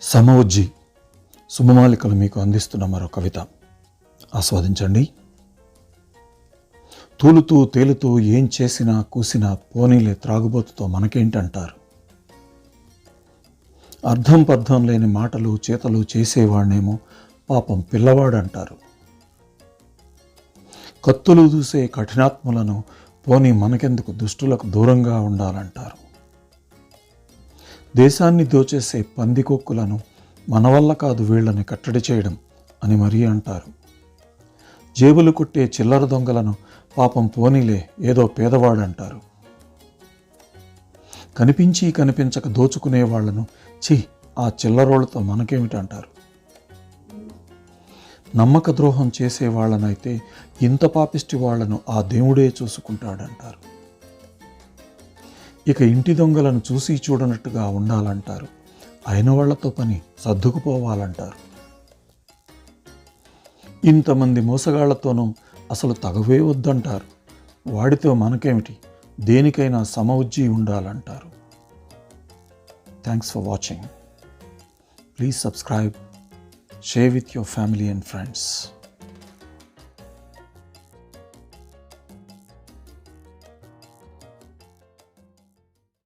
సమవుజ్జి శుభమాలికలు మీకు అందిస్తున్న మరో కవిత. ఆస్వాదించండి. తూలుతూ తేలుతూ ఏం చేసినా కూసినా పోనీలే త్రాగుబోతుతో మనకేంటంటారు? అర్థం పర్థం లేని మాటలు చేతలు చేసేవాడేమో పాపం పిల్లవాడంటారు. కత్తులు దూసే కఠినాత్ములను పోనీ మనకెందుకు దుష్టులకు దూరంగా ఉండాలంటారు? దేశాన్ని దోచేసే పందికొక్కులను మన వల్ల కాదు వీళ్ళని కట్టడి చేయడం అని మరీ అంటారు. జేబులు కొట్టే చిల్లర దొంగలను పాపం పోనీలే ఏదో పేదవాడంటారు. కనిపించి కనిపించక దోచుకునే వాళ్ళను ఛీ ఆ చిల్లరోళ్ళతో మనకేమిటంటారు? నమ్మక ద్రోహం చేసే వాళ్ళనైతే ఇంత పాపిష్టి వాళ్ళను ఆ దేవుడే చూసుకుంటాడంటారు. ఇక ఇంటి దొంగలను చూసి చూడనట్టుగా ఉండాలంటారు. అయిన వాళ్ళతో పని సర్దుకుపోవాలంటారు. ఇంతమంది మోసగాళ్ళతోనూ అసలు తగవే వద్దంటారు. వాడితో మనకేమిటి? దేనికైనా సమవుజ్జి ఉండాలంటారు. Thanks for watching. Please subscribe share with your family and friends.